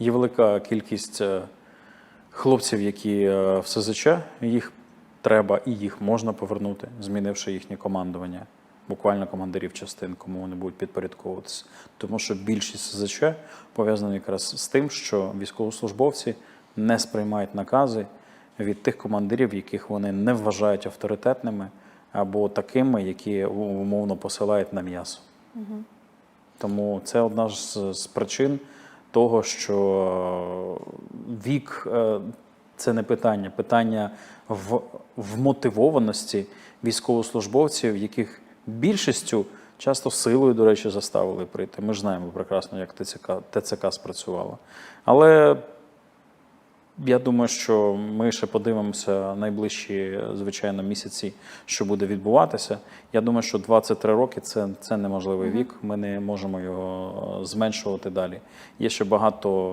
Є велика кількість е, хлопців, які е, в СЗЧ, їх треба і їх можна повернути, змінивши їхнє командування, буквально командирів частин, кому вони будуть підпорядковуватися. Тому що більшість СЗЧ пов'язана якраз з тим, що військовослужбовці не сприймають накази від тих командирів, яких вони не вважають авторитетними або такими, які умовно посилають на м'ясо. Тому це одна з, з причин того, що вік е, це не питання, питання в, в військовослужбовців, яких більшістю часто силою, до речі, заставили прийти. Ми ж знаємо прекрасно, як ТЦК, ТЦК спрацювала. Але я думаю, що ми ще подивимося найближчі, звичайно, місяці, що буде відбуватися. Я думаю, що 23 роки це, це неможливий вік. Ми не можемо його е, зменшувати далі. Є ще багато